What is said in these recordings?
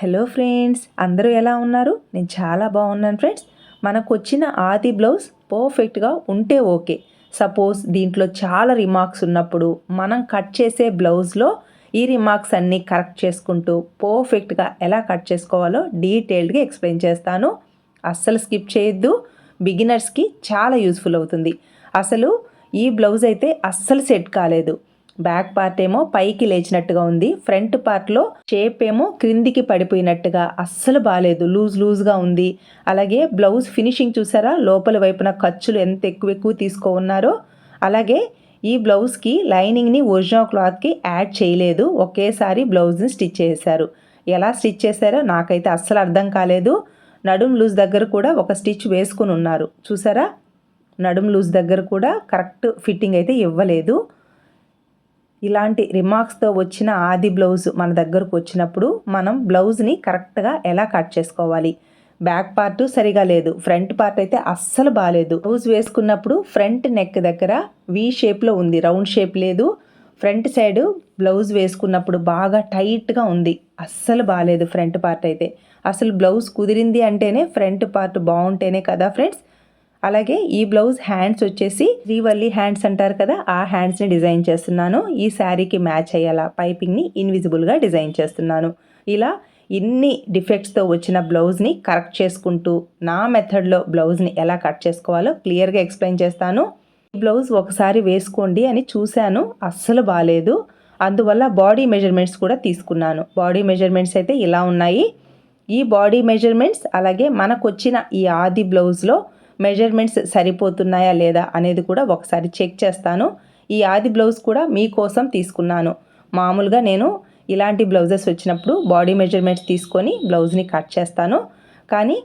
Hello friends అందరూ ఎలా ఉన్నారు? నేను చాలా బాగున్నాను ఫ్రెండ్స్ మనకు వచ్చిన ఆది బ్లౌజ్ పర్ఫెక్ట్గా ఉంటే ఓకే. సపోజ్ దీంట్లో చాలా రిమార్క్స్ ఉన్నప్పుడు మనం కట్ చేసే బ్లౌజ్లో ఈ రిమార్క్స్ అన్నీ కరెక్ట్ చేసుకుంటూ పర్ఫెక్ట్గా ఎలా కట్ చేసుకోవాలో డీటెయిల్డ్గా ఎక్స్ప్లెయిన్ చేస్తాను. అస్సలు స్కిప్ చేయొద్దు. బిగినర్స్కి చాలా యూస్ఫుల్ అవుతుంది. అసలు ఈ బ్లౌజ్ అయితే అస్సలు సెట్ కాలేదు. బ్యాక్ పార్ట్ ఏమో పైకి లేచినట్టుగా ఉంది. ఫ్రంట్ పార్ట్లో షేప్ ఏమో క్రిందికి పడిపోయినట్టుగా అస్సలు బాగాలేదు లూజ్ లూజ్గా ఉంది. అలాగే బ్లౌజ్ ఫినిషింగ్ చూసారా? లోపల వైపున ఖర్చులు ఎంత ఎక్కువ ఎక్కువ తీసుకో ఉన్నారో. అలాగే ఈ బ్లౌజ్కి లైనింగ్ని ఒరిజినల్ క్లాత్కి యాడ్ చేయలేదు. ఒకేసారి బ్లౌజ్ని స్టిచ్ చేశారు. ఎలా స్టిచ్ చేశారో నాకైతే అస్సలు అర్థం కాలేదు. నడుం లూజ్ దగ్గర కూడా ఒక స్టిచ్ వేసుకుని ఉన్నారు. చూసారా? నడుం లూజ్ దగ్గర కూడా కరెక్ట్ ఫిట్టింగ్ అయితే ఇవ్వలేదు. ఇలాంటి రిమార్క్స్తో వచ్చిన ఆది బ్లౌజ్ మన దగ్గరకు వచ్చినప్పుడు మనం బ్లౌజ్ని కరెక్ట్గా ఎలా కట్ చేసుకోవాలి? బ్యాక్ పార్ట్ సరిగా లేదు. ఫ్రంట్ పార్ట్ అయితే అస్సలు బాగాలేదు బ్లౌజ్ వేసుకున్నప్పుడు ఫ్రంట్ నెక్ దగ్గర వి షేప్లో ఉంది. రౌండ్ షేప్ లేదు. ఫ్రంట్ సైడ్ బ్లౌజ్ వేసుకున్నప్పుడు బాగా టైట్గా ఉంది. అస్సలు బాగాలేదు ఫ్రంట్ పార్ట్ అయితే. అసలు బ్లౌజ్ కుదిరింది అంటేనే ఫ్రంట్ పార్ట్ బాగుంటేనే కదా ఫ్రెండ్స్ అలాగే ఈ బ్లౌజ్ హ్యాండ్స్ వచ్చేసి శ్రీవల్లి హ్యాండ్స్ అంటారు కదా ఆ హ్యాండ్స్ని డిజైన్ చేస్తున్నాను. ఈ శారీకి మ్యాచ్ అయ్యేలా పైపింగ్ని ఇన్విజిబుల్గా డిజైన్ చేస్తున్నాను. ఇలా ఇన్ని డిఫెక్ట్స్తో వచ్చిన బ్లౌజ్ని కరెక్ట్ చేసుకుంటూ నా మెథడ్లో బ్లౌజ్ని ఎలా కట్ చేసుకోవాలో క్లియర్గా ఎక్స్ప్లెయిన్ చేస్తాను. ఈ బ్లౌజ్ ఒకసారి వేసుకోండి అని చూశాను అస్సలు బాగాలేదు అందువల్ల బాడీ మెజర్మెంట్స్ కూడా తీసుకున్నాను. బాడీ మెజర్మెంట్స్ అయితే ఇలా ఉన్నాయి. ఈ బాడీ మెజర్మెంట్స్ అలాగే మనకు వచ్చిన ఈ ఆది బ్లౌజ్లో మెజర్మెంట్స్ సరిపోతున్నాయా లేదా అనేది కూడా ఒకసారి చెక్ చేస్తాను. ఈ ఆది బ్లౌజ్ కూడా మీకోసం తీసుకున్నాను. మామూలుగా నేను ఇలాంటి బ్లౌజెస్ వచ్చినప్పుడు బాడీ మెజర్మెంట్స్ తీసుకొని బ్లౌజ్ని కట్ చేస్తాను. కానీ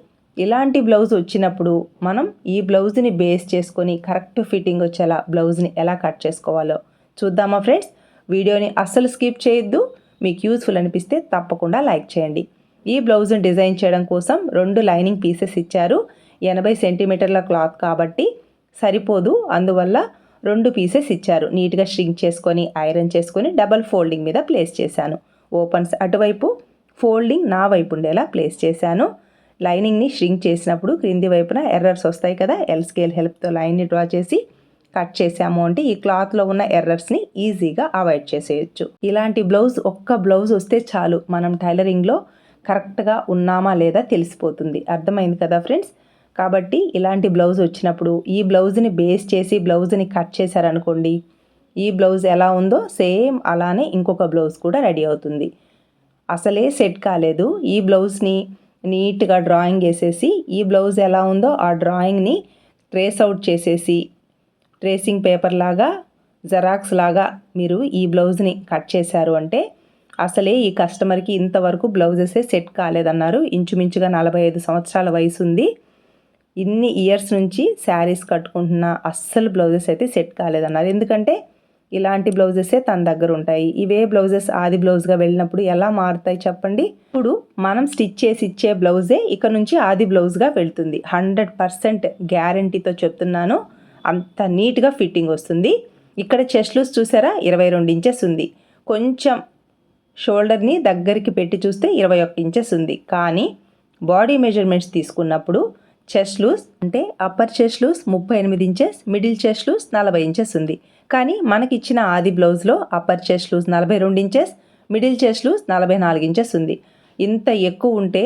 ఇలాంటి బ్లౌజ్ వచ్చినప్పుడు మనం ఈ బ్లౌజ్ని బేస్ చేసుకొని కరెక్ట్ ఫిట్టింగ్ వచ్చేలా బ్లౌజ్ని ఎలా కట్ చేసుకోవాలో చూద్దామా ఫ్రెండ్స్? వీడియోని అస్సలు స్కిప్ చేయొద్దు. మీకు యూస్ఫుల్ అనిపిస్తే తప్పకుండా లైక్ చేయండి. ఈ బ్లౌజ్ని డిజైన్ చేయడం కోసం రెండు లైనింగ్ పీసెస్ ఇచ్చారు. ఎనభై సెంటీమీటర్ల క్లాత్ కాబట్టి సరిపోదు. అందువల్ల రెండు పీసెస్ ఇచ్చారు. నీట్గా స్ట్రింగ్ చేసుకొని ఐరన్ చేసుకొని డబల్ ఫోల్డింగ్ మీద ప్లేస్ చేశాను. ఓపెన్స్ అటువైపు ఫోల్డింగ్ నా వైపు ఉండేలా ప్లేస్ చేశాను. లైనింగ్ని స్ట్రింగ్ చేసినప్పుడు క్రింది వైపున ఎర్రర్స్ వస్తాయి కదా ఎల్ స్కేల్ హెల్ప్తో లైన్ని డ్రా చేసి కట్ చేసాము అంటే ఈ క్లాత్లో ఉన్న ఎర్రర్స్ని ఈజీగా అవాయిడ్ చేసేయచ్చు. ఇలాంటి బ్లౌజ్ ఒక్క బ్లౌజ్ వస్తే చాలు. మనం టైలరింగ్లో కరెక్ట్గా ఉన్నామా లేదా తెలిసిపోతుంది. అర్థమైంది కదా ఫ్రెండ్స్? కాబట్టి ఇలాంటి బ్లౌజ్ వచ్చినప్పుడు ఈ బ్లౌజ్ని బేస్ చేసి బ్లౌజ్ని కట్ చేశారనుకోండి ఈ బ్లౌజ్ ఎలా ఉందో సేమ్ అలానే ఇంకొక బ్లౌజ్ కూడా రెడీ అవుతుంది. అసలే సెట్ కాలేదు. ఈ బ్లౌజ్ని నీట్గా డ్రాయింగ్ వేసేసి ఈ బ్లౌజ్ ఎలా ఉందో ఆ డ్రాయింగ్ని ట్రేస్ అవుట్ చేసేసి ట్రేసింగ్ పేపర్ లాగా జెరాక్స్ లాగా మీరు ఈ బ్లౌజ్ని కట్ చేశారు అంటే అసలే ఈ కస్టమర్కి ఇంతవరకు బ్లౌజెసే సెట్ కాలేదన్నారు. ఇంచుమించుగా నలభై ఐదు సంవత్సరాల వయసు ఉంది ఇన్ని ఇయర్స్ నుంచి శారీస్ కట్టుకుంటున్న అస్సలు బ్లౌజెస్ అయితే సెట్ కాలేదన్నారు. ఎందుకంటే ఇలాంటి బ్లౌజెసే తన దగ్గర ఉంటాయి. ఇవే బ్లౌజెస్ ఆది బ్లౌజ్గా వెళ్ళినప్పుడు ఎలా మారుతాయి చెప్పండి? ఇప్పుడు మనం స్టిచ్ చేసి ఇచ్చే బ్లౌజే ఇక నుంచి ఆది బ్లౌజ్గా వెళ్తుంది. హండ్రెడ్ పర్సెంట్ గ్యారంటీతో చెప్తున్నాను. అంత నీట్గా ఫిట్టింగ్ వస్తుంది. ఇక్కడ చెస్ట్ లూస్ చూసారా? ఇరవై రెండు ఇంచెస్ ఉంది. కొంచెం షోల్డర్ని దగ్గరికి పెట్టి చూస్తే ఇరవై ఒక్క ఇంచెస్ ఉంది. కానీ బాడీ మెజర్మెంట్స్ తీసుకున్నప్పుడు చెస్ట్ లూస్ అంటే అప్పర్ చెస్ట్ లూస్ ముప్పై ఎనిమిది ఇంచెస్ మిడిల్ చెస్ట్ లూస్ నలభై ఇంచెస్ ఉంది. కానీ మనకి ఇచ్చిన ఆది బ్లౌజ్లో అప్పర్ చెస్ట్ లూస్ నలభై రెండు ఇంచెస్ మిడిల్ చెస్ట్ లూస్ నలభై నాలుగు ఇంచెస్ ఉంది. ఇంత ఎక్కువ ఉంటే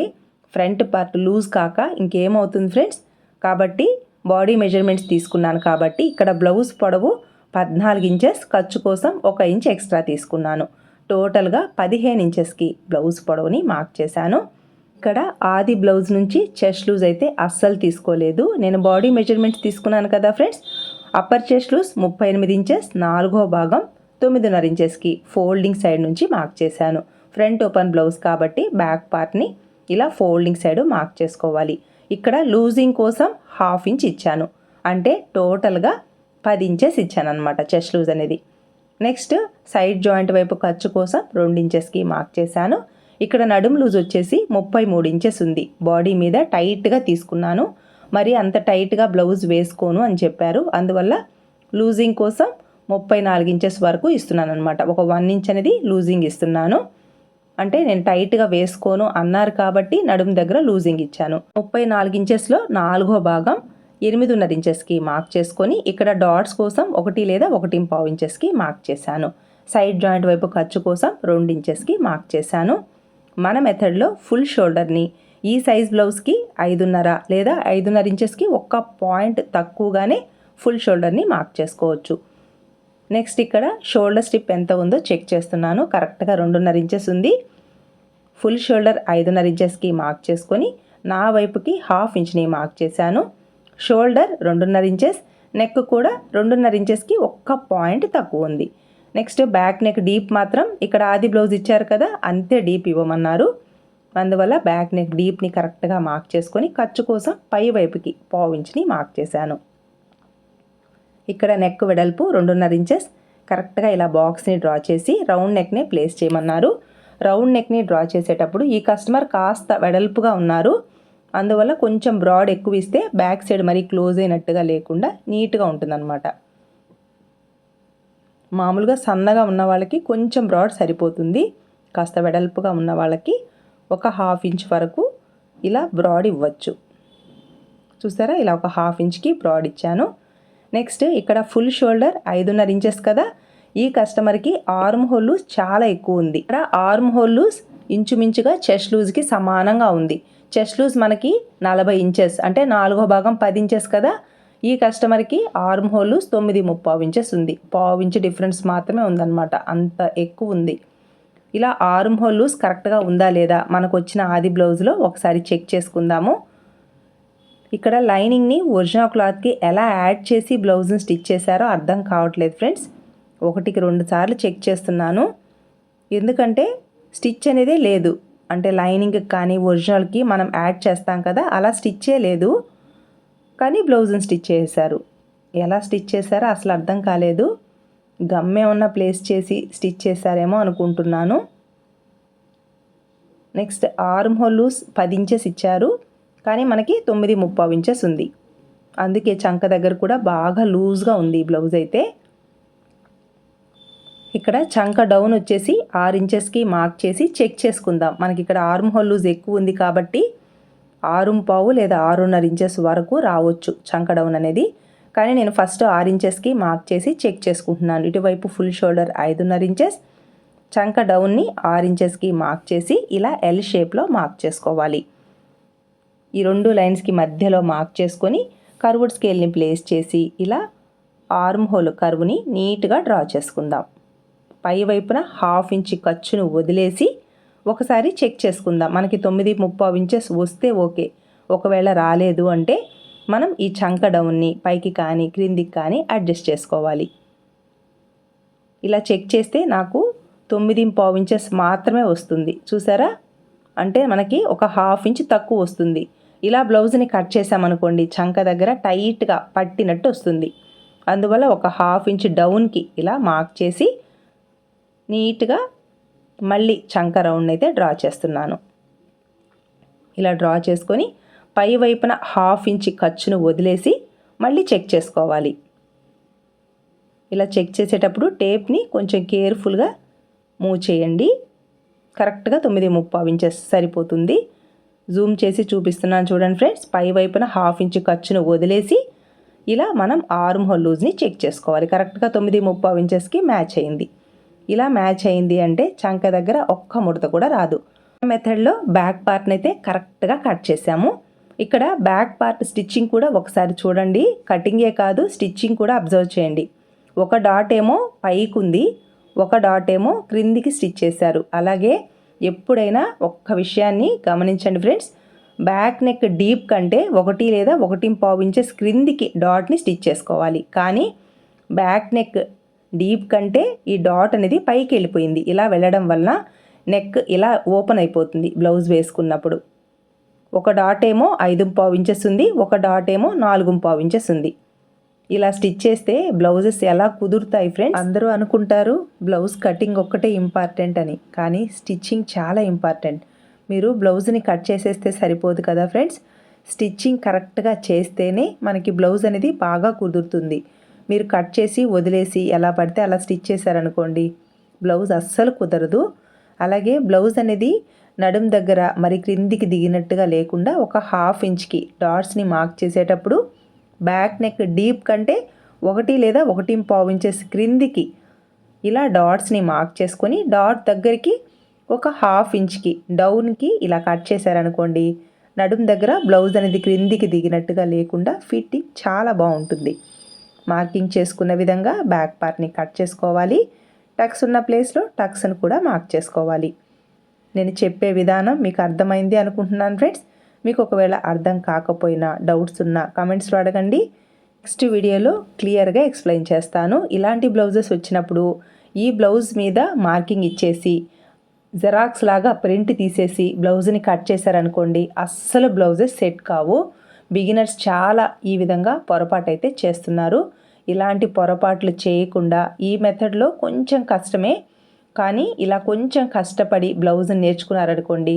ఫ్రంట్ పార్ట్ లూజ్ కాక ఇంకేమవుతుంది ఫ్రెండ్స్? కాబట్టి బాడీ మెజర్మెంట్స్ తీసుకున్నాను కాబట్టి ఇక్కడ బ్లౌజ్ పొడవు పద్నాలుగు ఇంచెస్ ఖర్చు కోసం ఒక ఇంచ్ ఎక్స్ట్రా తీసుకున్నాను. టోటల్గా పదిహేను ఇంచెస్కి బ్లౌజ్ పొడవుని మార్క్ చేశాను. ఇక్కడ ఆది బ్లౌజ్ నుంచి చెస్ట్ లూజ్ అయితే అస్సలు తీసుకోలేదు. నేను బాడీ మెజర్మెంట్స్ తీసుకున్నాను కదా ఫ్రెండ్స్. అప్పర్ చెస్ట్ లూజ్ ముప్పై ఎనిమిది ఇంచెస్ నాలుగో భాగం తొమ్మిదిన్నర ఇంచెస్కి ఫోల్డింగ్ సైడ్ నుంచి మార్క్ చేశాను. ఫ్రంట్ ఓపెన్ బ్లౌజ్ కాబట్టి బ్యాక్ పార్ట్ని ఇలా ఫోల్డింగ్ సైడ్ మార్క్ చేసుకోవాలి. ఇక్కడ లూజింగ్ కోసం హాఫ్ ఇంచ్ ఇచ్చాను. అంటే టోటల్గా పది ఇంచెస్ ఇచ్చాను అనమాట చెస్ట్ లూజ్ అనేది. నెక్స్ట్ సైడ్ జాయింట్ వైపు ఖర్చు కోసం రెండు ఇంచెస్కి మార్క్ చేశాను. ఇక్కడ నడుం లూజ్ వచ్చేసి ముప్పై మూడు ఇంచెస్ ఉంది. బాడీ మీద టైట్గా తీసుకున్నాను. మరి అంత టైట్గా బ్లౌజ్ వేసుకోను అని చెప్పారు. అందువల్ల లూజింగ్ కోసం ముప్పై నాలుగు ఇంచెస్ వరకు ఇస్తున్నాను అనమాట ఒక వన్ ఇంచ్ అనేది లూజింగ్ ఇస్తున్నాను. అంటే నేను టైట్గా వేసుకోను అన్నారు కాబట్టి నడుము దగ్గర లూజింగ్ ఇచ్చాను. ముప్పై నాలుగు ఇంచెస్లో నాలుగో భాగం ఎనిమిదిన్నర ఇంచెస్కి మార్క్ చేసుకొని ఇక్కడ డాట్స్ కోసం ఒకటి లేదా ఒకటి పావు ఇంచెస్కి మార్క్ చేశాను. సైడ్ జాయింట్ వైపు ఖర్చు కోసం రెండు ఇంచెస్కి మార్క్ చేశాను. మన మెథడ్లో ఫుల్ షోల్డర్ని ఈ సైజ్ బ్లౌజ్కి ఐదున్నర లేదా ఐదున్నర ఇంచెస్కి ఒక్క పాయింట్ తక్కువగానే ఫుల్ షోల్డర్ని మార్క్ చేసుకోవచ్చు. నెక్స్ట్ ఇక్కడ షోల్డర్ స్టిప్ ఎంత ఉందో చెక్ చేస్తున్నాను. కరెక్ట్గా రెండున్నర ఇంచెస్ ఉంది. ఫుల్ షోల్డర్ ఐదున్నర ఇంచెస్కి మార్క్ చేసుకొని నా వైపుకి హాఫ్ ఇంచ్ని మార్క్ చేశాను. షోల్డర్ రెండున్నర ఇంచెస్ నెక్ కూడా రెండున్నర ఇంచెస్కి ఒక్క పాయింట్ తక్కువ ఉంది. నెక్స్ట్ బ్యాక్ నెక్ డీప్ మాత్రం ఇక్కడ ఆది బ్లౌజ్ ఇచ్చారు కదా అంతే డీప్ ఇవ్వమన్నారు. అందువల్ల బ్యాక్ నెక్ డీప్ని కరెక్ట్గా మార్క్ చేసుకొని ఖర్చు కోసం పై వైపుకి పావు ఇంచ్ని మార్క్ చేశాను. ఇక్కడ నెక్ వెడల్పు రెండున్నర ఇంచెస్. కరెక్ట్గా ఇలా బాక్స్ని డ్రా చేసి రౌండ్ నెక్ని ప్లేస్ చేయమన్నారు. రౌండ్ నెక్ని డ్రా చేసేటప్పుడు ఈ కస్టమర్ కాస్త వెడల్పుగా ఉన్నారు. అందువల్ల కొంచెం బ్రాడ్ ఎక్కువ ఇస్తే బ్యాక్ సైడ్ మరీ క్లోజ్ అయినట్టుగా లేకుండా నీట్గా ఉంటుందన్నమాట. మామూలుగా సన్నగా ఉన్న వాళ్ళకి కొంచెం బ్రాడ్ సరిపోతుంది. కాస్త వెడల్పుగా ఉన్న వాళ్ళకి ఒక హాఫ్ ఇంచ్ వరకు ఇలా బ్రాడ్ ఇవ్వచ్చు. చూసారా? ఇలా ఒక హాఫ్ ఇంచ్కి బ్రాడ్ ఇచ్చాను. నెక్స్ట్ ఇక్కడ ఫుల్ షోల్డర్ ఐదున్నర ఇంచెస్ కదా? ఈ కస్టమర్కి ఆర్మ్ హోల్ చాలా ఎక్కువ ఉంది. ఇక్కడ ఆర్మ్ హోల్ ఇంచుమించుగా చెస్ట్ లూజ్కి సమానంగా ఉంది. చెస్ట్ లూజ్ మనకి నలభై ఇంచెస్ అంటే నాలుగో భాగం పది ఇంచెస్ కదా? ఈ కస్టమర్కి ఆర్మ్ హోల్ తొమ్మిది ముప్పావు ఇంచెస్ ఉంది. పావు ఇంచ్ డిఫరెన్స్ మాత్రమే ఉందన్నమాట. అంత ఎక్కువ ఉంది. ఇలా ఆర్మ్ హోల్ కరెక్ట్గా ఉందా లేదా? మనకు వచ్చిన ఆది బ్లౌజ్లో ఒకసారి చెక్ చేసుకుందాము. ఇక్కడ లైనింగ్ని ఒరిజినల్ క్లాత్కి ఎలా యాడ్ చేసి బ్లౌజ్ని స్టిచ్ చేశారో అర్థం కావట్లేదు ఫ్రెండ్స్. ఒకటికి రెండు సార్లు చెక్ చేస్తున్నాను. ఎందుకంటే స్టిచ్ అనేది లేదు. అంటే లైనింగ్కి కానీ ఒరిజినల్కి మనం యాడ్ చేస్తాం కదా అలా స్టిచ్చే లేదు. కానీ బ్లౌజ్ని స్టిచ్ చేశారు. ఎలా స్టిచ్ చేశారో అసలు అర్థం కాలేదు. గమ్ ఏమన్నా ప్లేస్ చేసి స్టిచ్ చేశారేమో అనుకుంటున్నాను. నెక్స్ట్ ఆర్మ్ హోల్ లూస్ పది ఇంచెస్ ఇచ్చారు. కానీ మనకి తొమ్మిది ముప్పావు ఇంచెస్ ఉంది. అందుకే చంక దగ్గర కూడా బాగా లూజ్గా ఉంది ఈ బ్లౌజ్ అయితే. ఇక్కడ చంక డౌన్ వచ్చేసి ఆరు ఇంచెస్కి మార్క్ చేసి చెక్ చేసుకుందాం. మనకి ఇక్కడ ఆర్మ్ హోల్ లూజ్ ఎక్కువ ఉంది కాబట్టి ఆరుంపావు లేదా ఆరున్నర ఇంచెస్ వరకు రావచ్చు చంక డౌన్ అనేది కానీ నేను ఫస్ట్ ఆరు ఇంచెస్కి మార్క్ చేసి చెక్ చేసుకుంటున్నాను. ఇటువైపు ఫుల్ షోల్డర్ ఐదున్నర ఇంచెస్ చంక డౌన్ని ఆరు ఇంచెస్కి మార్క్ చేసి ఇలా ఎల్ షేప్లో మార్క్ చేసుకోవాలి. ఈ రెండు లైన్స్కి మధ్యలో మార్క్ చేసుకొని కర్వుడ్ స్కేల్ని ప్లేస్ చేసి ఇలా ఆర్మ్ హోల్ కర్వ్ని నీట్గా డ్రా చేసుకుందాం. పై వైపున హాఫ్ ఇంచ్ ఖర్చును వదిలేసి ఒకసారి చెక్ చేసుకుందాం. మనకి తొమ్మిది ముప్పై ఇంచెస్ వస్తే ఓకే. ఒకవేళ రాలేదు అంటే మనం ఈ చంక డౌన్ని పైకి కానీ క్రిందికి కానీ అడ్జస్ట్ చేసుకోవాలి. ఇలా చెక్ చేస్తే నాకు తొమ్మిది పావు ఇంచెస్ మాత్రమే వస్తుంది. చూసారా? అంటే మనకి ఒక హాఫ్ ఇంచ్ తక్కువ వస్తుంది. ఇలా బ్లౌజ్ని కట్ చేసామనుకోండి చంక దగ్గర టైట్గా పట్టినట్టు వస్తుంది. అందువల్ల ఒక హాఫ్ ఇంచ్ డౌన్కి ఇలా మార్క్ చేసి నీట్గా మళ్ళీ చంక రౌండ్ అయితే డ్రా చేస్తున్నాను. ఇలా డ్రా చేసుకొని పై వైపున హాఫ్ ఇంచ్ ఖర్చును వదిలేసి మళ్ళీ చెక్ చేసుకోవాలి. ఇలా చెక్ చేసేటప్పుడు టేప్ని కొంచెం కేర్ఫుల్గా మూవ్ చేయండి. కరెక్ట్గా తొమ్మిది ముప్పై ఇంచెస్ సరిపోతుంది. జూమ్ చేసి చూపిస్తున్నాను చూడండి ఫ్రెండ్స్. పై వైపున హాఫ్ ఇంచ్ ఖర్చును వదిలేసి ఇలా మనం ఆర్మ్ హోల్ లూజ్ని చెక్ చేసుకోవాలి. కరెక్ట్గా తొమ్మిది ముప్పై ఇంచెస్కి మ్యాచ్ అయింది. ఇలా మ్యాచ్ అయింది అంటే చంక దగ్గర ఒక్క ముడత కూడా రాదు. మెథడ్లో బ్యాక్ పార్ట్ని అయితే కరెక్ట్గా కట్ చేసాము. ఇక్కడ బ్యాక్ పార్ట్ స్టిచ్చింగ్ కూడా ఒకసారి చూడండి. కటింగే కాదు స్టిచ్చింగ్ కూడా అబ్జర్వ్ చేయండి. ఒక డాట్ ఏమో పైకి ఉంది ఒక డాట్ ఏమో క్రిందికి స్టిచ్ చేశారు. అలాగే ఎప్పుడైనా ఒక్క విషయాన్ని గమనించండి ఫ్రెండ్స్ బ్యాక్ నెక్ డీప్ కంటే ఒకటి లేదా ఒకటి పావు ఇంచెస్ క్రిందికి డాట్ని స్టిచ్ చేసుకోవాలి. కానీ బ్యాక్ నెక్ డీప్ కంటే ఈ డాట్ అనేది పైకి వెళ్ళిపోయింది. ఇలా వెళ్ళడం వల్ల నెక్ ఇలా ఓపెన్ అయిపోతుంది బ్లౌజ్ వేసుకున్నప్పుడు. ఒక డాట్ ఏమో ఐదు పావు ఇంచెస్ ఉంది ఒక డాట్ ఏమో నాలుగు పావు ఇంచెస్ ఉంది. ఇలా స్టిచ్ చేస్తే బ్లౌజెస్ ఎలా కుదురుతాయి ఫ్రెండ్స్? అందరూ అనుకుంటారు బ్లౌజ్ కటింగ్ ఒక్కటే ఇంపార్టెంట్ అని కానీ స్టిచ్చింగ్ చాలా ఇంపార్టెంట్. మీరు బ్లౌజ్ని కట్ చేసేస్తే సరిపోదు కదా ఫ్రెండ్స్? స్టిచ్చింగ్ కరెక్ట్గా చేస్తేనే మనకి బ్లౌజ్ అనేది బాగా కుదురుతుంది. మీరు కట్ చేసి వదిలేసి ఎలా పడితే అలా స్టిచ్ చేశారనుకోండి బ్లౌజ్ అస్సలు కుదరదు. అలాగే బ్లౌజ్ అనేది నడుం దగ్గర మరి క్రిందికి దిగినట్టుగా లేకుండా ఒక హాఫ్ ఇంచ్కి డాట్స్ని మార్క్ చేసేటప్పుడు బ్యాక్ నెక్ డీప్ కంటే ఒకటి లేదా ఒకటి పావు ఇంచెస్ క్రిందికి ఇలా డాట్స్ని మార్క్ చేసుకొని డాట్ దగ్గరికి ఒక హాఫ్ ఇంచ్కి డౌన్కి ఇలా కట్ చేశారనుకోండి నడుం దగ్గర బ్లౌజ్ అనేది క్రిందికి దిగినట్టుగా లేకుండా ఫిట్టింగ్ చాలా బాగుంటుంది. మార్కింగ్ చేసుకున్న విధంగా బ్యాక్ పార్ట్ని కట్ చేసుకోవాలి. టక్స్ ఉన్న ప్లేస్లో టక్స్ని కూడా మార్క్ చేసుకోవాలి. నేను చెప్పే విధానం మీకు అర్థమైంది అనుకుంటున్నాను ఫ్రెండ్స్. మీకు ఒకవేళ అర్థం కాకపోయినా డౌట్స్ ఉన్నా కమెంట్స్లో అడగండి. నెక్స్ట్ వీడియోలో క్లియర్గా ఎక్స్ప్లెయిన్ చేస్తాను. ఇలాంటి బ్లౌజెస్ వచ్చినప్పుడు ఈ బ్లౌజ్ మీద మార్కింగ్ ఇచ్చేసి జెరాక్స్ లాగా ప్రింట్ తీసేసి బ్లౌజ్ని కట్ చేశారనుకోండి అస్సలు బ్లౌజెస్ సెట్ కావు. బిగినర్స్ చాలా ఈ విధంగా పొరపాటు అయితే చేస్తున్నారు. ఇలాంటి పొరపాట్లు చేయకుండా ఈ మెథడ్లో కొంచెం కష్టమే. కానీ ఇలా కొంచెం కష్టపడి బ్లౌజ్ని నేర్చుకున్నారనుకోండి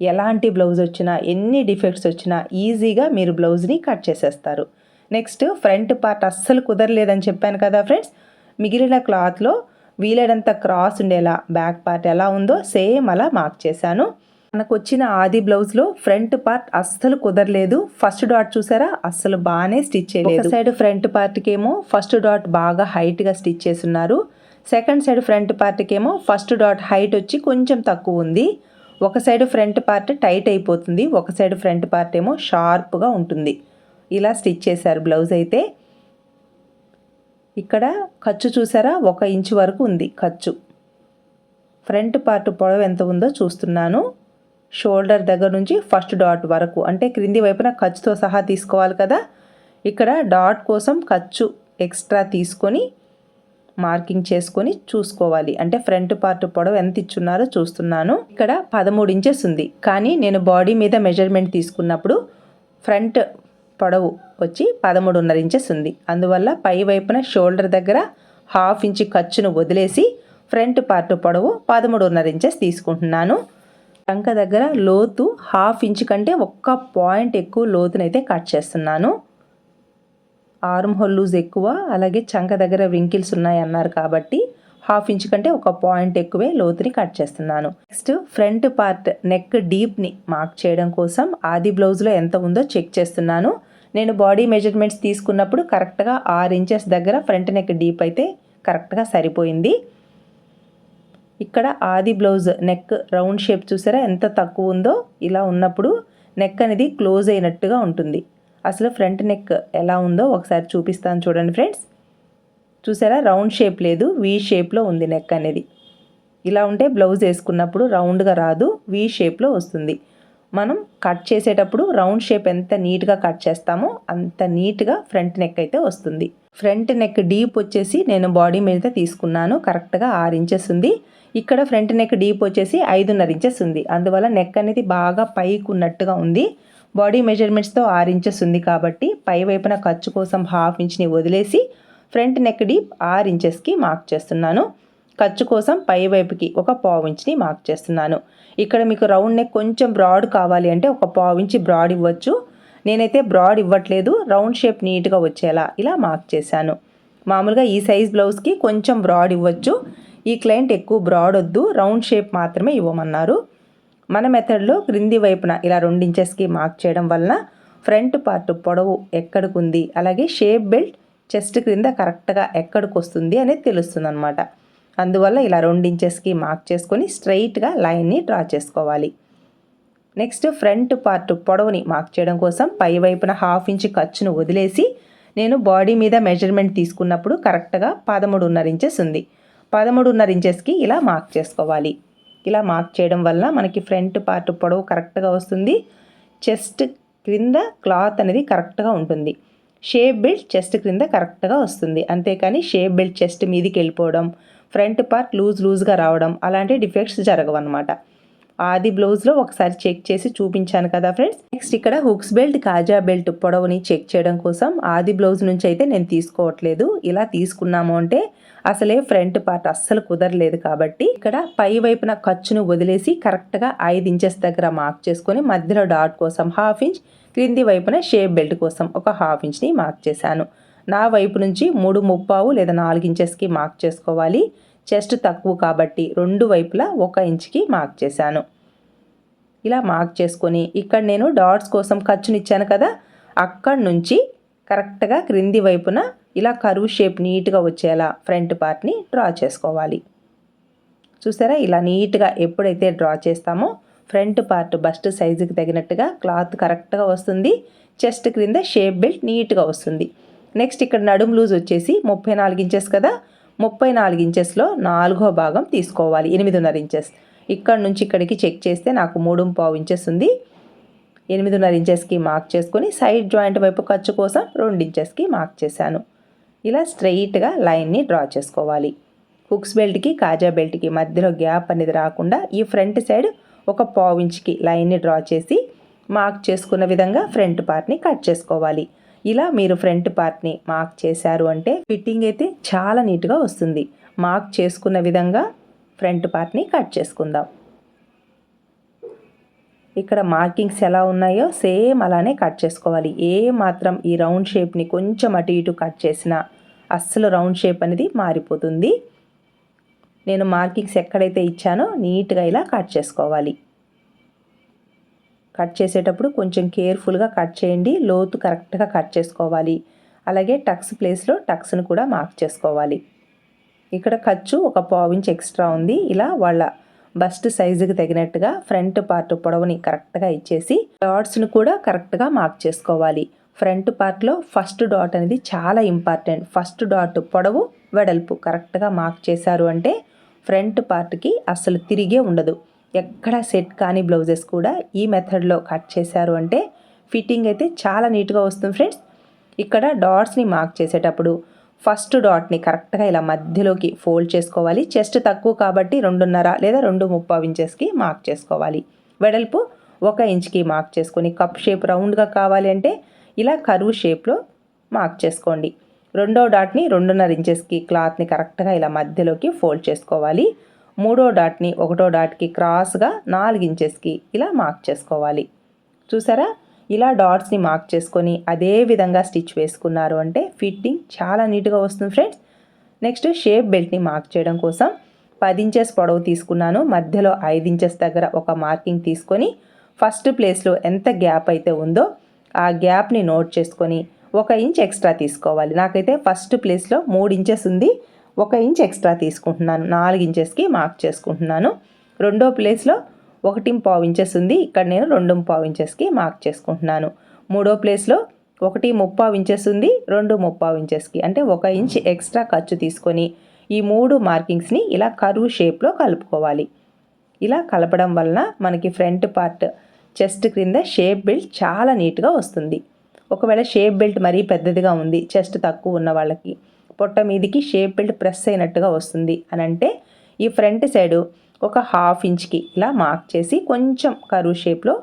ఎలాంటి బ్లౌజ్ వచ్చినా ఎన్ని డిఫెక్ట్స్ వచ్చినా ఈజీగా మీరు బ్లౌజ్ని కట్ చేసేస్తారు. నెక్స్ట్ ఫ్రంట్ పార్ట్ అస్సలు కుదరలేదని చెప్పాను కదా ఫ్రెండ్స్. మిగిలిన క్లాత్లో వీలైనంత క్రాస్ ఉండేలా బ్యాక్ పార్ట్ ఎలా ఉందో సేమ్ అలా మార్క్ చేశాను. మనకు వచ్చిన ఆది బ్లౌజ్లో ఫ్రంట్ పార్ట్ అస్సలు కుదరలేదు. ఫస్ట్ డాట్ చూసారా? అస్సలు బాగానే స్టిచ్ చేయలేదు. సైడ్ ఫ్రంట్ పార్ట్కేమో ఫస్ట్ డాట్ బాగా హైట్గా స్టిచ్ చేస్తున్నారు. సెకండ్ సైడ్ ఫ్రంట్ పార్ట్కేమో ఫస్ట్ డాట్ హైట్ వచ్చి కొంచెం తక్కువ ఉంది. ఒక సైడ్ ఫ్రంట్ పార్ట్ టైట్ అయిపోతుంది. ఒక సైడ్ ఫ్రంట్ పార్ట్ ఏమో షార్ప్గా ఉంటుంది. ఇలా స్టిచ్ చేశారు బ్లౌజ్ అయితే. ఇక్కడ ఖర్చు చూసారా? ఒక ఇంచు వరకు ఉంది ఖర్చు. ఫ్రంట్ పార్ట్ పొడవు ఎంత ఉందో చూస్తున్నాను. షోల్డర్ దగ్గర నుంచి ఫస్ట్ డాట్ వరకు అంటే క్రింది వైపున ఖర్చుతో సహా తీసుకోవాలి కదా? ఇక్కడ డాట్ కోసం ఖర్చు ఎక్స్ట్రా తీసుకొని మార్కింగ్ చేసుకొని చూసుకోవాలి. అంటే ఫ్రంట్ పార్ట్ పొడవు ఎంత ఇచ్చున్నారో చూస్తున్నాను. ఇక్కడ పదమూడు ఇంచెస్ ఉంది. కానీ నేను బాడీ మీద మెజర్మెంట్ తీసుకున్నప్పుడు ఫ్రంట్ పొడవు వచ్చి పదమూడున్నర ఇంచెస్ ఉంది. అందువల్ల పై వైపున షోల్డర్ దగ్గర హాఫ్ ఇంచ్ ఖర్చును వదిలేసి ఫ్రంట్ పార్ట్ పొడవు పదమూడున్నర ఇంచెస్ తీసుకుంటున్నాను. టంక దగ్గర లోతు హాఫ్ ఇంచ్ కంటే ఒక్క పాయింట్ ఎక్కువ లోతునైతే కట్ చేస్తున్నాను. ఆర్మ్ హోల్ లూజ్ ఎక్కువ అలాగే చంక దగ్గర వింకిల్స్ ఉన్నాయి అన్నారు కాబట్టి హాఫ్ ఇంచ్ కంటే ఒక పాయింట్ ఎక్కువే లోతుని కట్ చేస్తున్నాను. నెక్స్ట్ ఫ్రంట్ పార్ట్ నెక్ డీప్ని మార్క్ చేయడం కోసం ఆది బ్లౌజ్లో ఎంత ఉందో చెక్ చేస్తున్నాను. నేను బాడీ మెజర్మెంట్స్ తీసుకున్నప్పుడు కరెక్ట్గా ఆరు ఇంచెస్ దగ్గర ఫ్రంట్ నెక్ డీప్ అయితే కరెక్ట్గా సరిపోయింది. ఇక్కడ ఆది బ్లౌజ్ నెక్ రౌండ్ షేప్ చూసారా? ఎంత తక్కువ ఉందో ఇలా ఉన్నప్పుడు నెక్ అనేది క్లోజ్ అయినట్టుగా ఉంటుంది. అసలు ఫ్రంట్ నెక్ ఎలా ఉందో ఒకసారి చూపిస్తాను చూడండి ఫ్రెండ్స్ చూసారా? రౌండ్ షేప్ లేదు వీ షేప్లో ఉంది నెక్ అనేది. ఇలా ఉంటే బ్లౌజ్ వేసుకున్నప్పుడు రౌండ్గా రాదు వీ షేప్లో వస్తుంది. మనం కట్ చేసేటప్పుడు రౌండ్ షేప్ ఎంత నీట్గా కట్ చేస్తామో అంత నీట్గా ఫ్రంట్ నెక్ అయితే వస్తుంది. ఫ్రంట్ నెక్ డీప్ వచ్చేసి నేను బాడీ మీద తీసుకున్నాను కరెక్ట్గా ఆరు ఇంచెస్ ఉంది. ఇక్కడ ఫ్రంట్ నెక్ డీప్ వచ్చేసి ఐదున్నర ఇంచెస్ ఉంది. అందువల్ల నెక్ అనేది బాగా పైకి ఉన్నట్టుగా ఉంది. బాడీ మెజర్మెంట్స్తో ఆరు ఇంచెస్ ఉంది కాబట్టి పై వైపున ఖర్చు కోసం హాఫ్ ఇంచ్ని వదిలేసి ఫ్రంట్ నెక్ డీప్ ఆరు ఇంచెస్కి మార్క్ చేస్తున్నాను. ఖర్చు కోసం పై వైపుకి ఒక పావు ఇంచ్ని మార్క్ చేస్తున్నాను. ఇక్కడ మీకు రౌండ్ నెక్ కొంచెం బ్రాడ్ కావాలి అంటే ఒక పావు ఇంచి బ్రాడ్ ఇవ్వచ్చు. నేనైతే బ్రాడ్ ఇవ్వట్లేదు. రౌండ్ షేప్ నీట్గా వచ్చేలా ఇలా మార్క్ చేశాను. మామూలుగా ఈ సైజ్ బ్లౌజ్కి కొంచెం బ్రాడ్ ఇవ్వచ్చు. ఈ క్లయింట్ ఎక్కువ బ్రాడ్ వద్దు రౌండ్ షేప్ మాత్రమే ఇవ్వమన్నారు. మన మెథడ్లో క్రింది వైపున ఇలా ఇంచెస్కి మార్క్ చేయడం వలన ఫ్రంట్ పార్ట్ పొడవు ఎక్కడికి ఉంది అలాగే షేప్ బెల్ట్ చెస్ట్ క్రింద కరెక్ట్గా ఎక్కడికి వస్తుంది అనేది తెలుస్తుంది అనమాట అందువల్ల ఇలా ఇంచెస్కి మార్క్ చేసుకొని స్ట్రైట్గా లైన్ని డ్రా చేసుకోవాలి. నెక్స్ట్ ఫ్రంట్ పార్ట్ పొడవుని మార్క్ చేయడం కోసం పై వైపున హాఫ్ ఇంచ్ ఖర్చును వదిలేసి నేను బాడీ మీద మెజర్మెంట్ తీసుకున్నప్పుడు కరెక్ట్గా పదమూడున్నర ఇంచెస్ ఉంది. పదమూడున్నర ఇంచెస్కి ఇలా మార్క్ చేసుకోవాలి. ఇలా మార్క్ చేయడం వల్ల మనకి ఫ్రంట్ పార్ట్ పొడవు కరెక్ట్గా వస్తుంది. చెస్ట్ క్రింద క్లాత్ అనేది కరెక్ట్గా ఉంటుంది. షేప్ బెల్ట్ చెస్ట్ క్రింద కరెక్ట్గా వస్తుంది. అంతేకాని షేప్ బెల్ట్ చెస్ట్ మీదికి వెళ్ళిపోవడం ఫ్రంట్ పార్ట్ లూజ్ లూజ్గా రావడం అలాంటి డిఫెక్ట్స్ జరగవు అనమాట ఆది బ్లౌజ్లో ఒకసారి చెక్ చేసి చూపించాను కదా ఫ్రెండ్స్. నెక్స్ట్ ఇక్కడ హుక్స్ బెల్ట్ కాజా బెల్ట్ పొడవుని చెక్ చేయడం కోసం ఆది బ్లౌజ్ నుంచి అయితే నేను తీసుకోవట్లేదు. ఇలా తీసుకున్నాము అంటే అసలే ఫ్రంట్ పార్ట్ అస్సలు కుదరలేదు కాబట్టి ఇక్కడ పై వైపున ఖర్చును వదిలేసి కరెక్ట్గా ఐదు ఇంచెస్ దగ్గర మార్క్ చేసుకొని మధ్యలో డాట్ కోసం హాఫ్ ఇంచ్ క్రింది వైపున షేప్ బెల్ట్ కోసం ఒక హాఫ్ ఇంచ్ని మార్క్ చేశాను. నా వైపు నుంచి మూడు ముప్పావు లేదా నాలుగు ఇంచెస్కి మార్క్ చేసుకోవాలి. చెస్ట్ తక్కువ కాబట్టి రెండు వైపులా ఒక ఇంచుకి మార్క్ చేశాను. ఇలా మార్క్ చేసుకొని ఇక్కడ నేను డాట్స్ కోసం ఖర్చునిచ్చాను కదా అక్కడి నుంచి కరెక్ట్గా క్రింది వైపున ఇలా కరువు షేప్ నీట్గా వచ్చేలా ఫ్రంట్ పార్ట్ని డ్రా చేసుకోవాలి. చూసారా? ఇలా నీట్గా ఎప్పుడైతే డ్రా చేస్తామో ఫ్రంట్ పార్ట్ బస్ట్ సైజుకి తగినట్టుగా క్లాత్ కరెక్ట్గా వస్తుంది. చెస్ట్ క్రింద షేప్ బెల్ట్ నీట్గా వస్తుంది. నెక్స్ట్ ఇక్కడ నడుము లూజ్ వచ్చేసి ముప్పై నాలుగు ఇంచెస్ కదా? ముప్పై నాలుగు ఇంచెస్లో నాలుగో భాగం తీసుకోవాలి. ఎనిమిదిన్నర ఇంచెస్. ఇక్కడ నుంచి ఇక్కడికి చెక్ చేస్తే నాకు మూడు పావు ఇంచెస్ ఉంది. ఎనిమిదిన్నర ఇంచెస్కి మార్క్ చేసుకొని సైడ్ జాయింట్ వైపు ఖర్చు కోసం రెండు ఇంచెస్కి మార్క్ చేశాను. ఇలా స్ట్రెయిట్గా లైన్ని డ్రా చేసుకోవాలి. హుక్స్ బెల్ట్కి కాజా బెల్ట్కి మధ్యలో గ్యాప్ అనేది రాకుండా ఈ ఫ్రంట్ సైడ్ ఒక పావు ఇంచ్కి లైన్ని డ్రా చేసి మార్క్ చేసుకున్న విధంగా ఫ్రంట్ పార్ట్ని కట్ చేసుకోవాలి. ఇలా మీరు ఫ్రంట్ పార్ట్ని మార్క్ చేశారు అంటే ఫిట్టింగ్ అయితే చాలా నీట్గా వస్తుంది. మార్క్ చేసుకున్న విధంగా ఫ్రంట్ పార్ట్ని కట్ చేసుకుందాం. ఇక్కడ మార్కింగ్స్ ఎలా ఉన్నాయో సేమ్ అలానే కట్ చేసుకోవాలి. ఏ మాత్రం ఈ రౌండ్ షేప్ని కొంచెం అటు ఇటు కట్ చేసినా అస్సలు రౌండ్ షేప్ అనేది మారిపోతుంది. నేను మార్కింగ్స్ ఎక్కడైతే ఇచ్చానో నీట్గా ఇలా కట్ చేసుకోవాలి. కట్ చేసేటప్పుడు కొంచెం కేర్ఫుల్గా కట్ చేయండి. లోతు కరెక్ట్గా కట్ చేసుకోవాలి. అలాగే టక్స్ ప్లేస్లో టక్స్ను కూడా మార్క్ చేసుకోవాలి. ఇక్కడ ఖర్చు ఒక పావు ఇంచ్ ఎక్స్ట్రా ఉంది. ఇలా వాళ్ళ బస్ట్ సైజుకి తగినట్టుగా ఫ్రంట్ పార్ట్ పొడవుని కరెక్ట్గా ఇచ్చేసి డాట్స్ని కూడా కరెక్ట్గా మార్క్ చేసుకోవాలి. ఫ్రంట్ పార్ట్లో ఫస్ట్ డాట్ అనేది చాలా ఇంపార్టెంట్. ఫస్ట్ డాట్ పొడవు వెడల్పు కరెక్ట్గా మార్క్ చేశారు అంటే ఫ్రంట్ పార్ట్కి అసలు తిరిగే ఉండదు. ఎక్కడ సెట్ కాని బ్లౌజెస్ కూడా ఈ మెథడ్లో కట్ చేశారు అంటే ఫిట్టింగ్ అయితే చాలా నీట్గా వస్తుంది ఫ్రెండ్స్. ఇక్కడ డాట్స్ని మార్క్ చేసేటప్పుడు ఫస్ట్ డాట్ని కరెక్ట్గా ఇలా మధ్యలోకి ఫోల్డ్ చేసుకోవాలి. చెస్ట్ తక్కువ కాబట్టి రెండున్నర లేదా రెండు ముప్పై ఇంచెస్కి మార్క్ చేసుకోవాలి. వెడల్పు ఒక ఇంచ్కి మార్క్ చేసుకొని కప్ షేప్ రౌండ్గా కావాలి అంటే ఇలా కరువు షేప్లో మార్క్ చేసుకోండి. రెండో డాట్ని రెండున్నర ఇంచెస్కి క్లాత్ని కరెక్ట్గా ఇలా మధ్యలోకి ఫోల్డ్ చేసుకోవాలి. మూడో డాట్ని ఒకటో డాట్కి క్రాస్గా నాలుగు ఇంచెస్కి ఇలా మార్క్ చేసుకోవాలి. చూసారా? ఇలా డాట్స్ని మార్క్ చేసుకొని అదే విధంగా స్టిచ్ వేసుకున్నారు అంటే ఫిట్టింగ్ చాలా నీట్గా వస్తుంది ఫ్రెండ్స్ నెక్స్ట్ షేప్ బెల్ట్ని మార్క్ చేయడం కోసం పది ఇంచెస్ పొడవు తీసుకున్నాను. మధ్యలో ఐదు ఇంచెస్ దగ్గర ఒక మార్కింగ్ తీసుకొని ఫస్ట్ ప్లేస్లో ఎంత గ్యాప్ అయితే ఉందో ఆ గ్యాప్ని నోట్ చేసుకొని ఒక ఇంచ్ ఎక్స్ట్రా తీసుకోవాలి. నాకైతే ఫస్ట్ ప్లేస్లో మూడు ఇంచెస్ ఉంది. ఒక ఇంచ్ ఎక్స్ట్రా తీసుకుంటున్నాను. నాలుగు ఇంచెస్కి మార్క్ చేసుకుంటున్నాను. రెండో ప్లేస్లో ఒకటి పావు ఇంచెస్ ఉంది ఇక్కడ నేను రెండు పావు ఇంచెస్కి మార్క్ చేసుకుంటున్నాను. మూడో ప్లేస్లో ఒకటి ముప్పావు ఇంచెస్ ఉంది రెండు ముప్పావు ఇంచెస్కి. అంటే ఒక ఇంచ్ ఎక్స్ట్రా ఖర్చు తీసుకొని ఈ మూడు మార్కింగ్స్ని ఇలా కరువు షేప్లో కలుపుకోవాలి. ఇలా కలపడం వలన మనకి ఫ్రంట్ పార్ట్ చెస్ట్ క్రింద షేప్ బెల్ట్ చాలా నీట్గా వస్తుంది. ఒకవేళ షేప్ బెల్ట్ మరీ పెద్దదిగా ఉంది చెస్ట్ తక్కువ ఉన్న వాళ్ళకి పొట్ట మీదికి షేప్ బెల్ట్ ప్రెస్ అయినట్టుగా వస్తుంది. అని అంటే ఈ ఫ్రంట్ సైడు ఒక హాఫ్ ఇంచ్కి ఇలా మార్క్ చేసి కొంచెం కరువు షేప్లో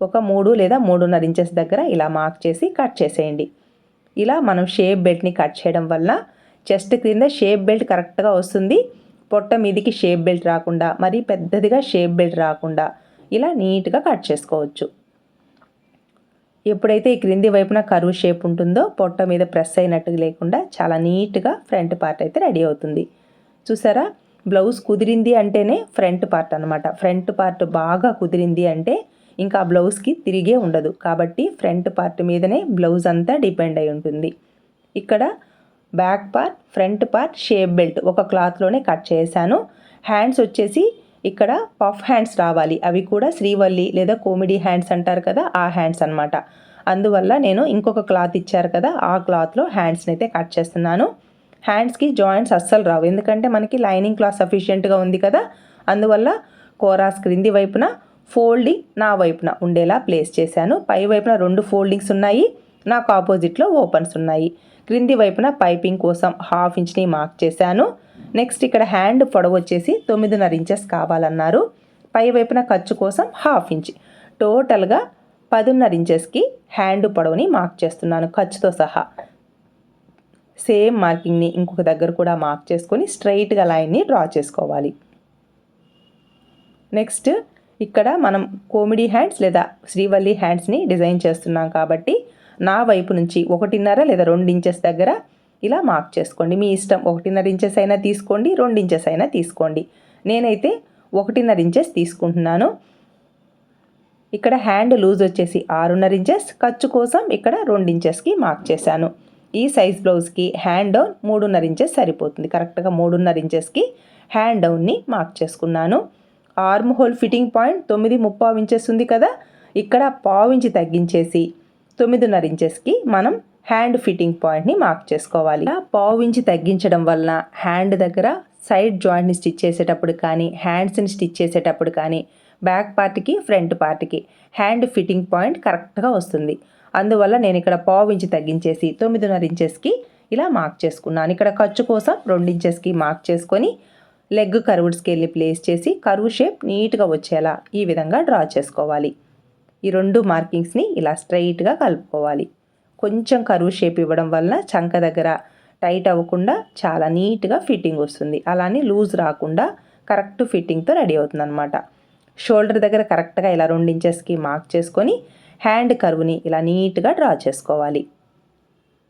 ఒక మూడు లేదా మూడున్నర ఇంచెస్ దగ్గర ఇలా మార్క్ చేసి కట్ చేసేయండి. ఇలా మనం షేప్ బెల్ట్ని కట్ చేయడం వల్ల చెస్ట్ క్రింద షేప్ బెల్ట్ కరెక్ట్గా వస్తుంది. పొట్ట మీదికి షేప్ బెల్ట్ రాకుండా మరీ పెద్దదిగా షేప్ బెల్ట్ రాకుండా ఇలా నీట్గా కట్ చేసుకోవచ్చు. ఎప్పుడైతే ఈ క్రింది వైపున కరువు షేప్ ఉంటుందో పొట్ట మీద ప్రెస్ అయినట్టు లేకుండా చాలా నీట్గా ఫ్రంట్ పార్ట్ అయితే రెడీ అవుతుంది. చూసారా? బ్లౌజ్ కుదిరింది అంటేనే ఫ్రంట్ పార్ట్ అనమాట ఫ్రంట్ పార్ట్ బాగా కుదిరింది అంటే ఇంకా బ్లౌజ్కి తిరిగే ఉండదు. కాబట్టి ఫ్రంట్ పార్ట్ మీదనే బ్లౌజ్ అంతా డిపెండ్ అయి ఉంటుంది. ఇక్కడ back part front part shape belt ఒక క్లాత్లోనే కట్ చేశాను. హ్యాండ్స్ వచ్చేసి ఇక్కడ పఫ్ హ్యాండ్స్ రావాలి. అవి కూడా శ్రీవల్లి లేదా కోమిడీ హ్యాండ్స్ అంటారు కదా ఆ హ్యాండ్స్ అనమాట అందువల్ల నేను ఇంకొక క్లాత్ ఇచ్చారు కదా ఆ క్లాత్లో హ్యాండ్స్ని అయితే కట్ చేస్తున్నాను. హ్యాండ్స్కి జాయింట్స్ అస్సలు రావు. ఎందుకంటే మనకి లైనింగ్ క్లాత్ సఫిషియెంట్గా ఉంది కదా. అందువల్ల కోరాస్ క్రింది వైపున ఫోల్డింగ్ నా వైపున ఉండేలా ప్లేస్ చేశాను. పై వైపున రెండు ఫోల్డింగ్స్ ఉన్నాయి. నాకు ఆపోజిట్లో ఓపెన్స్ ఉన్నాయి. క్రింది వైపున పైపింగ్ కోసం హాఫ్ ఇంచ్ని మార్క్ చేశాను. నెక్స్ట్ ఇక్కడ హ్యాండ్ పొడవు వచ్చేసి తొమ్మిదిన్నర ఇంచెస్ కావాలన్నారు. పై వైపున ఖర్చు కోసం హాఫ్ ఇంచ్ టోటల్గా పదున్నర ఇంచెస్కి హ్యాండ్ పొడవుని మార్క్ చేస్తున్నాను ఖర్చుతో సహా. సేమ్ మార్కింగ్ని ఇంకొక దగ్గర కూడా మార్క్ చేసుకొని స్ట్రైట్గా లైన్ని డ్రా చేసుకోవాలి. నెక్స్ట్ ఇక్కడ మనం కోమిడీ హ్యాండ్స్ లేదా శ్రీవల్లి హ్యాండ్స్ని డిజైన్ చేస్తున్నాం కాబట్టి నా వైపు నుంచి ఒకటిన్నర లేదా రెండు ఇంచెస్ దగ్గర ఇలా మార్క్ చేసుకోండి. మీ ఇష్టం ఒకటిన్నర ఇంచెస్ అయినా తీసుకోండి రెండు ఇంచెస్ అయినా తీసుకోండి. నేనైతే ఒకటిన్నర ఇంచెస్ తీసుకుంటున్నాను. ఇక్కడ హ్యాండ్ లూజ్ వచ్చేసి ఆరున్నర ఇంచెస్ ఖర్చు కోసం ఇక్కడ రెండు ఇంచెస్కి మార్క్ చేశాను. ఈ సైజ్ బ్లౌజ్కి హ్యాండ్ డౌన్ మూడున్నర ఇంచెస్ సరిపోతుంది. కరెక్ట్గా మూడున్నర ఇంచెస్కి హ్యాండ్ డౌన్ని మార్క్ చేసుకున్నాను. ఆర్మ్ హోల్ ఫిట్టింగ్ పాయింట్ తొమ్మిది ముప్పావు ఇంచెస్ ఉంది కదా? ఇక్కడ పావు ఇంచి తగ్గించేసి తొమ్మిదిన్నర ఇంచెస్కి మనం హ్యాండ్ ఫిట్టింగ్ పాయింట్ని మార్క్ చేసుకోవాలి. పావు ఇంచి తగ్గించడం వలన హ్యాండ్ దగ్గర సైడ్ జాయింట్ని స్టిచ్ చేసేటప్పుడు కానీ హ్యాండ్స్ని స్టిచ్ చేసేటప్పుడు కానీ బ్యాక్ పార్ట్కి ఫ్రంట్ పార్ట్కి హ్యాండ్ ఫిట్టింగ్ పాయింట్ కరెక్ట్గా వస్తుంది. అందువల్ల నేను ఇక్కడ పావు ఇంచి తగ్గించేసి తొమ్మిదిన్నర ఇంచెస్కి ఇలా మార్క్ చేసుకున్నాను. ఇక్కడ ఖర్చు కోసం రెండు ఇంచెస్కి మార్క్ చేసుకొని లెగ్ కర్వ్డ్ స్కేల్ని ప్లేస్ చేసి కరువు షేప్ నీట్గా వచ్చేలా ఈ విధంగా డ్రా చేసుకోవాలి. ఈ రెండు మార్కింగ్స్ని ఇలా స్ట్రైట్గా కలుపుకోవాలి. కొంచెం కరువు షేప్ ఇవ్వడం వలన చంక దగ్గర టైట్ అవ్వకుండా చాలా నీట్గా ఫిట్టింగ్ వస్తుంది. అలానే లూజ్ రాకుండా కరెక్ట్ ఫిట్టింగ్తో రెడీ అవుతుంది అనమాట షోల్డర్ దగ్గర కరెక్ట్గా ఇలా రెండు ఇంచెస్కి మార్క్ చేసుకొని హ్యాండ్ కర్వ్ని ఇలా నీట్గా డ్రా చేసుకోవాలి.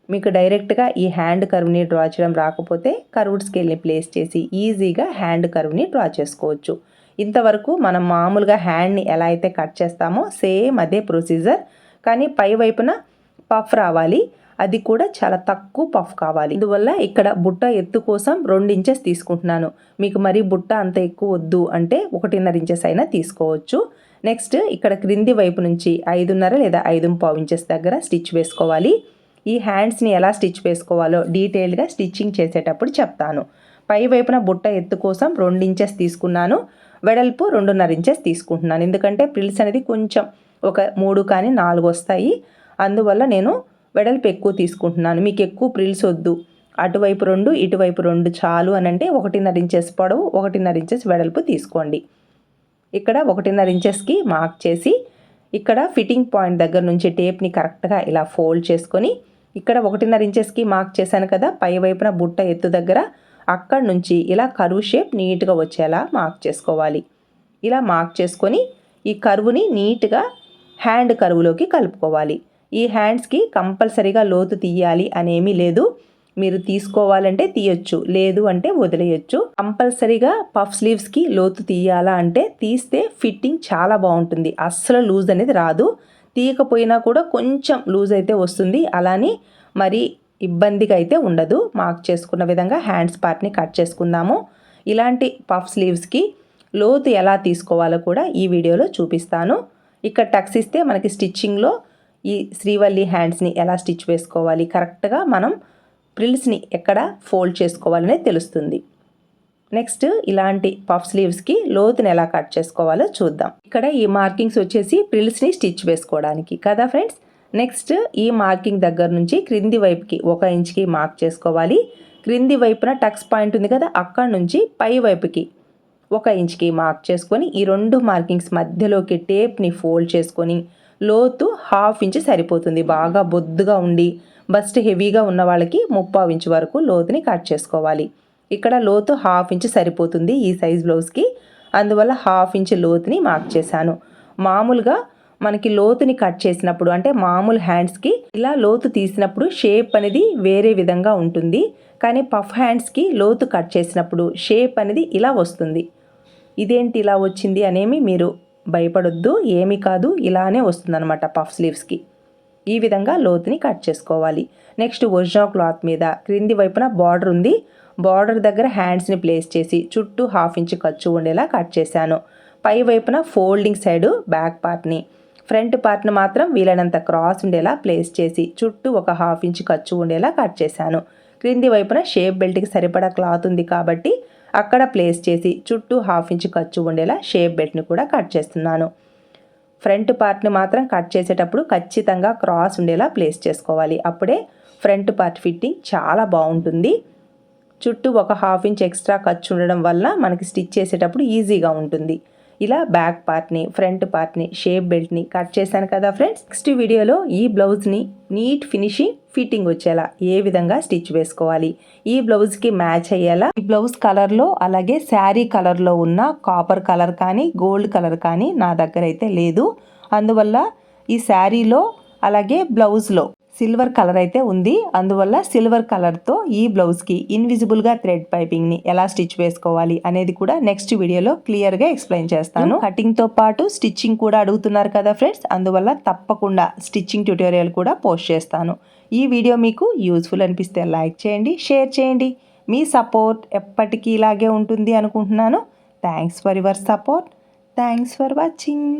మీకు డైరెక్ట్గా ఈ హ్యాండ్ కర్వ్ని డ్రా చేయడం రాకపోతే కర్వ్డ్ స్కేల్ని ప్లేస్ చేసి ఈజీగా హ్యాండ్ కర్వ్ని డ్రా చేసుకోవచ్చు. ఇంతవరకు మనం మామూలుగా హ్యాండ్ని ఎలా అయితే కట్ చేస్తామో సేమ్ అదే ప్రొసీజర్ కానీ పై వైపున పఫ్ రావాలి. అది కూడా చాలా తక్కువ పఫ్ కావాలి. అందువల్ల ఇక్కడ బుట్ట ఎత్తు కోసం రెండు ఇంచెస్ తీసుకుంటున్నాను. మీకు మరి బుట్ట అంత ఎక్కువ వద్దు అంటే ఒకటిన్నర ఇంచెస్ అయినా తీసుకోవచ్చు. నెక్స్ట్ ఇక్కడ క్రింది వైపు నుంచి ఐదున్నర లేదా ఐదు పావు ఇంచెస్ దగ్గర స్టిచ్ వేసుకోవాలి. ఈ హ్యాండ్స్ని ఎలా స్టిచ్ వేసుకోవాలో డీటెయిల్డ్గా స్టిచ్చింగ్ చేసేటప్పుడు చెప్తాను. పై వైపున బుట్ట ఎత్తు కోసం రెండు ఇంచెస్ తీసుకున్నాను. వెడల్పు రెండున్నర ఇంచెస్ తీసుకుంటున్నాను. ఎందుకంటే ప్రిల్స్ అనేది కొంచెం ఒక మూడు కానీ నాలుగు వస్తాయి. అందువల్ల నేను వెడల్పు ఎక్కువ తీసుకుంటున్నాను. మీకు ఎక్కువ ప్రిల్స్ వద్దు. అటువైపు రెండు ఇటువైపు రెండు చాలు అని అంటే ఒకటిన్నర ఇంచెస్ పొడవు ఒకటిన్నర ఇంచెస్ వెడల్పు తీసుకోండి. ఇక్కడ ఒకటిన్నర ఇంచెస్కి మార్క్ చేసి ఇక్కడ ఫిట్టింగ్ పాయింట్ దగ్గర నుంచి టేప్ని కరెక్ట్గా ఇలా ఫోల్డ్ చేసుకొని ఇక్కడ ఒకటిన్నర ఇంచెస్కి మార్క్ చేశాను కదా పై వైపున బుట్ట ఎత్తు దగ్గర అక్కడ నుంచి ఇలా కరువు షేప్ నీట్గా వచ్చేలా మార్క్ చేసుకోవాలి. ఇలా మార్క్ చేసుకొని ఈ కరువుని నీట్గా హ్యాండ్ కరువులోకి కలుపుకోవాలి. ఈ హ్యాండ్స్కి కంపల్సరీగా లోతు తీయాలి అనేమీ లేదు. మీరు తీసుకోవాలంటే తీయొచ్చు లేదు అంటే వదిలేయచ్చు. కంపల్సరీగా పఫ్ స్లీవ్స్కి లోతు తీయాలా అంటే తీస్తే ఫిట్టింగ్ చాలా బాగుంటుంది. అస్సలు లూజ్ అనేది రాదు. తీయకపోయినా కూడా కొంచెం లూజ్ అయితే వస్తుంది. అలానే మరి ఇబ్బందిగా అయితే ఉండదు. మార్క్ చేసుకున్న విధంగా హ్యాండ్స్ పార్ట్ని కట్ చేసుకుందాము. ఇలాంటి పఫ్ స్లీవ్స్కి లోతు ఎలా తీసుకోవాలో కూడా ఈ వీడియోలో చూపిస్తాను. ఇక్కడ టక్స్ ఇస్తే మనకి స్టిచ్చింగ్లో ఈ శ్రీవల్లి హ్యాండ్స్ని ఎలా స్టిచ్ వేసుకోవాలి? కరెక్ట్గా మనం ప్రిల్స్ని ఎక్కడ ఫోల్డ్ చేసుకోవాలని తెలుస్తుంది. నెక్స్ట్ ఇలాంటి పఫ్ స్లీవ్స్కి లోతుని ఎలా కట్ చేసుకోవాలో చూద్దాం. ఇక్కడ ఈ మార్కింగ్స్ వచ్చేసి ప్రిల్స్ని స్టిచ్ వేసుకోవడానికి కదా ఫ్రెండ్స్? నెక్స్ట్ ఈ మార్కింగ్ దగ్గర నుంచి క్రింది వైపుకి ఒక ఇంచ్కి మార్క్ చేసుకోవాలి. క్రింది వైపున టక్స్ పాయింట్ ఉంది కదా అక్కడ నుంచి పై వైపుకి ఒక ఇంచ్కి మార్క్ చేసుకొని ఈ రెండు మార్కింగ్స్ మధ్యలోకి టేప్ని ఫోల్డ్ చేసుకొని లోతు హాఫ్ ఇంచ్ సరిపోతుంది. బాగా బొద్దుగా ఉండి బస్ట్ హెవీగా ఉన్న వాళ్ళకి ముప్పావు ఇంచు వరకు లోతుని కట్ చేసుకోవాలి. ఇక్కడ లోతు హాఫ్ ఇంచ్ సరిపోతుంది ఈ సైజ్ బ్లౌజ్కి. అందువల్ల హాఫ్ ఇంచ్ లోతుని మార్క్ చేశాను. మామూలుగా మనకి లోతుని కట్ చేసినప్పుడు అంటే మామూలు హ్యాండ్స్కి ఇలా లోతు తీసినప్పుడు షేప్ అనేది వేరే విధంగా ఉంటుంది. కానీ పఫ్ హ్యాండ్స్కి లోతు కట్ చేసినప్పుడు షేప్ అనేది ఇలా వస్తుంది. ఇదేంటి ఇలా వచ్చింది అనేమి మీరు భయపడొద్దు ఏమీ కాదు ఇలానే వస్తుందన్నమాట పఫ్ స్లీవ్స్కి. ఈ విధంగా లోతుని కట్ చేసుకోవాలి. నెక్స్ట్ ఒరిజినల్ క్లాత్ మీద క్రింది వైపున బార్డర్ ఉంది. బార్డర్ దగ్గర హ్యాండ్స్ని ప్లేస్ చేసి చుట్టూ హాఫ్ ఇంచ్ ఖర్చు ఉండేలా కట్ చేశాను. పై వైపున ఫోల్డింగ్ సైడ్ బ్యాక్ పార్ట్ని ఫ్రంట్ పార్ట్ని మాత్రం వీలైనంత క్రాస్ ఉండేలా ప్లేస్ చేసి చుట్టూ ఒక హాఫ్ ఇంచ్ ఖర్చు ఉండేలా కట్ చేశాను. క్రింది వైపున షేప్ బెల్ట్కి సరిపడా క్లాత్ ఉంది కాబట్టి అక్కడ ప్లేస్ చేసి చుట్టూ హాఫ్ ఇంచ్ ఖర్చు ఉండేలా షేప్ బెల్ట్ని కూడా కట్ చేస్తున్నాను. ఫ్రంట్ పార్ట్ని మాత్రం కట్ చేసేటప్పుడు ఖచ్చితంగా క్రాస్ ఉండేలా ప్లేస్ చేసుకోవాలి. అప్పుడే ఫ్రంట్ పార్ట్ ఫిట్టింగ్ చాలా బాగుంటుంది. చుట్టూ ఒక హాఫ్ ఇంచ్ ఎక్స్ట్రా ఖర్చు ఉండడం వల్ల మనకి స్టిచ్ చేసేటప్పుడు ఈజీగా ఉంటుంది. ఇలా బ్యాక్ పార్ట్ని ఫ్రంట్ పార్ట్ని షేప్ బెల్ట్ని కట్ చేశాను కదా ఫ్రెండ్స్. నెక్స్ట్ వీడియోలో ఈ బ్లౌజ్ని నీట్ ఫినిషింగ్ ఫిట్టింగ్ వచ్చేలా ఏ విధంగా స్టిచ్ వేసుకోవాలి ఈ బ్లౌజ్కి మ్యాచ్ అయ్యేలా. ఈ బ్లౌజ్ కలర్లో అలాగే శారీ కలర్లో ఉన్న కాపర్ కలర్ కానీ గోల్డ్ కలర్ కానీ నా దగ్గర అయితే లేదు. అందువల్ల ఈ శారీలో అలాగే బ్లౌజ్లో సిల్వర్ కలర్ అయితే ఉంది. అందువల్ల సిల్వర్ కలర్తో ఈ బ్లౌజ్కి ఇన్విజిబుల్గా థ్రెడ్ పైపింగ్ని ఎలా స్టిచ్ వేసుకోవాలి అనేది కూడా నెక్స్ట్ వీడియోలో క్లియర్గా ఎక్స్ప్లెయిన్ చేస్తాను. కటింగ్తో పాటు స్టిచ్చింగ్ కూడా అడుగుతున్నారు కదా ఫ్రెండ్స్. అందువల్ల తప్పకుండా స్టిచ్చింగ్ ట్యూటోరియల్ కూడా పోస్ట్ చేస్తాను. ఈ వీడియో మీకు యూస్ఫుల్ అనిపిస్తే లైక్ చేయండి షేర్ చేయండి. మీ సపోర్ట్ ఎప్పటికీ ఇలాగే ఉంటుంది అనుకుంటున్నాను. Thanks for your support thanks for watching